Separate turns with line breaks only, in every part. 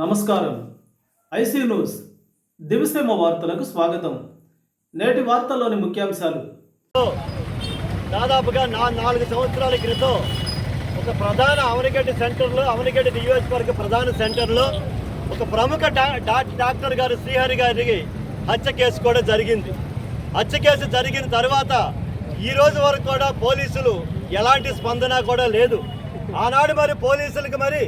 నమస్కారం. IC news. దివిసేమ వార్తలకు స్వాగతం. నేటి వార్తల్లోని ముఖ్యాంశాలు.
దాదాపుగా నా నాలుగు సంవత్సరాల క్రితం ఒక ప్రధాన అవనిగడ్డి సెంటర్లో అవనిగడ్డి నియోజకవర్గ ప్రధాన సెంటర్లో ఒక ప్రముఖ డాక్టర్ గారు శ్రీహరి గారికి హత్య కేసు కూడా జరిగింది. హత్య కేసు జరిగిన తర్వాత ఈ రోజు వరకు కూడా పోలీసులు ఎలాంటి స్పందన కూడా లేదు. ఆనాడు మరి పోలీసులకు మరి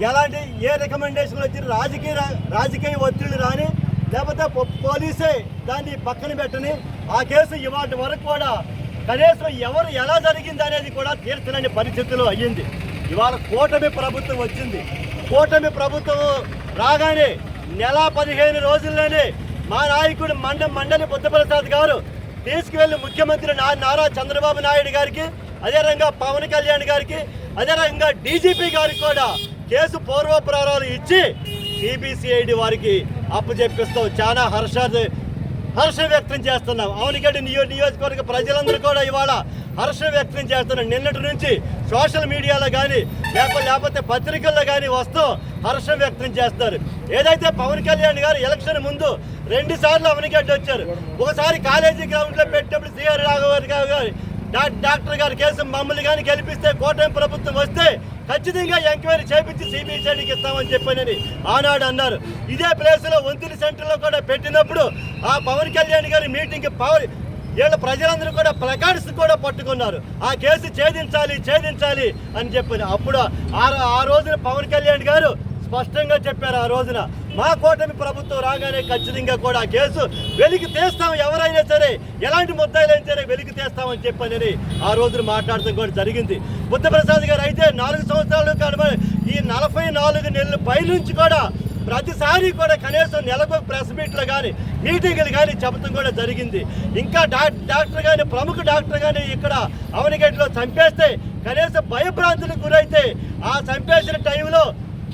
ఎలాంటి ఏ రికమెండేషన్లు వచ్చి రాజకీయ రాజకీయ ఒత్తిడి రాని లేకపోతే పోలీసే దాన్ని పక్కన పెట్టని ఆ కేసు ఇవాటి వరకు కూడా కనీసం ఎవరు ఎలా జరిగింది అనేది కూడా తీర్చలేని పరిస్థితిలో అయ్యింది. ఇవాళ కూటమి ప్రభుత్వం వచ్చింది. కూటమి ప్రభుత్వం రాగానే నెల పదిహేను రోజుల్లోనే మా నాయకుడు మండ మండలి బుద్ధప్రసాద్ గారు తీసుకువెళ్ళి ముఖ్యమంత్రి నా నారా చంద్రబాబు నాయుడు గారికి అదే పవన్ కళ్యాణ్ గారికి అదే డీజీపీ గారికి కూడా కేసు పూర్వపురాలు ఇచ్చి సిబిసిఐడి వారికి అప్పచెప్పిస్తాం చాలా హర్ష హర్షం వ్యక్తం చేస్తున్నాం. అవనిగడ్డి నియో నియోజకవర్గ ప్రజలందరూ కూడా ఇవాళ హర్షం వ్యక్తం చేస్తున్నాం నిన్నటి నుంచి సోషల్ మీడియాలో కానీ లేకపోతే లేకపోతే పత్రికల్లో కానీ వస్తూ హర్షం వ్యక్తం చేస్తారు ఏదైతే పవన్ కళ్యాణ్ గారు ఎలక్షన్ ముందు రెండు సార్లు అవనిగడ్డి వచ్చారు. ఒకసారి కాలేజీ గ్రౌండ్లో పెట్టినప్పుడు సిఆర్ రాఘవ గారు డాక్టర్ గారి కేసు మమ్మల్ని కానీ గెలిపిస్తే కోటం ప్రభుత్వం వస్తే ఖచ్చితంగా ఎంక్వైరీ చేపించి సిబిఐడికి ఇస్తామని చెప్పానని ఆనాడు అన్నారు. ఇదే ప్లేస్లో సెంటర్లో సెంటర్లో కూడా పెట్టినప్పుడు ఆ పవన్ కళ్యాణ్ గారి మీటింగ్ పవర్ వీళ్ళ ప్రజలందరూ కూడా ప్లకార్డ్స్ కూడా పట్టుకున్నారు. ఆ కేసు ఛేదించాలి ఛేదించాలి అని చెప్పని. అప్పుడు ఆ ఆ రోజున పవన్ కళ్యాణ్ గారు స్పష్టంగా చెప్పారు ఆ రోజున. మా కూటమి ప్రభుత్వం రాగానే ఖచ్చితంగా కూడా కేసు వెలికి తీస్తాం ఎవరైనా సరే ఎలాంటి ముద్దాయిలైనా సరే వెలికి తీస్తామని చెప్పని ఆ రోజున మాట్లాడటం కూడా జరిగింది. బుద్ధప్రసాద్ గారు అయితే నాలుగు సంవత్సరాలు కనుమ ఈ నలభై నాలుగు నెలల పైనుంచి కూడా ప్రతిసారి కూడా కనీసం నెలకు ప్రెస్ మీట్లు కానీ మీటింగులు కానీ చెప్పడం కూడా జరిగింది. ఇంకా డాక్టర్ కానీ ప్రముఖ డాక్టర్ కానీ ఇక్కడ అవనిగడ్డలో చంపేస్తే కనీసం భయభ్రాంతులకు గురైతే ఆ చంపేసిన టైంలో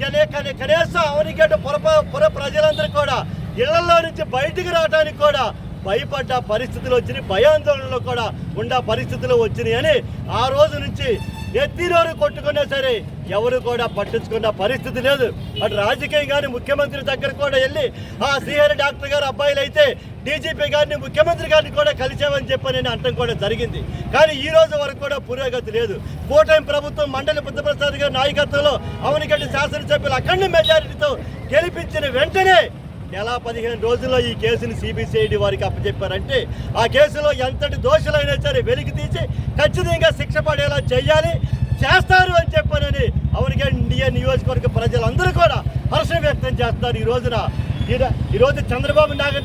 కనీసం అవనిగడ్డ పొర పుర ప్రజలందరూ కూడా ఇళ్ళలో నుంచి బయటికి రావడానికి కూడా భయపడ్డ పరిస్థితులు వచ్చినాయి. భయాందోళనలో కూడా ఉండే పరిస్థితులు వచ్చినాయి అని ఆ రోజు నుంచి ఎత్తినోరు కొట్టుకున్నా సరే ఎవరు కూడా పట్టించుకున్న పరిస్థితి లేదు. అటు రాజకీయం కానీ ముఖ్యమంత్రి దగ్గర కూడా వెళ్ళి ఆ శ్రీహరి డాక్టర్ గారు అబ్బాయిలు అయితే డీజీపీ గారిని ముఖ్యమంత్రి గారిని కూడా కలిసామని చెప్పి నేను అంటం కూడా జరిగింది. కానీ ఈ రోజు వరకు కూడా పురోగతి లేదు. కూటమి ప్రభుత్వం మండలి బుద్ధప్రసాద్ గారి నాయకత్వంలో అవనిగడ్డి శాసనసభ్యులు అఖండ మెజారిటీతో గెలిపించిన వెంటనే నెల పదిహేను రోజుల్లో ఈ కేసును సిబిసిఐడి వారికి అప్పచెప్పారంటే ఆ కేసులో ఎంతటి దోషులైనా సరే వెలికి తీసి ఖచ్చితంగా శిక్ష పడేలా చేయాలి చేస్తారు అని చెప్పానని అవనిగా ఇండియా నియోజకవర్గ ప్రజలందరూ కూడా హర్షం వ్యక్తం చేస్తారు ఈ రోజున ఈ- ఈ రోజు చంద్రబాబు నాగ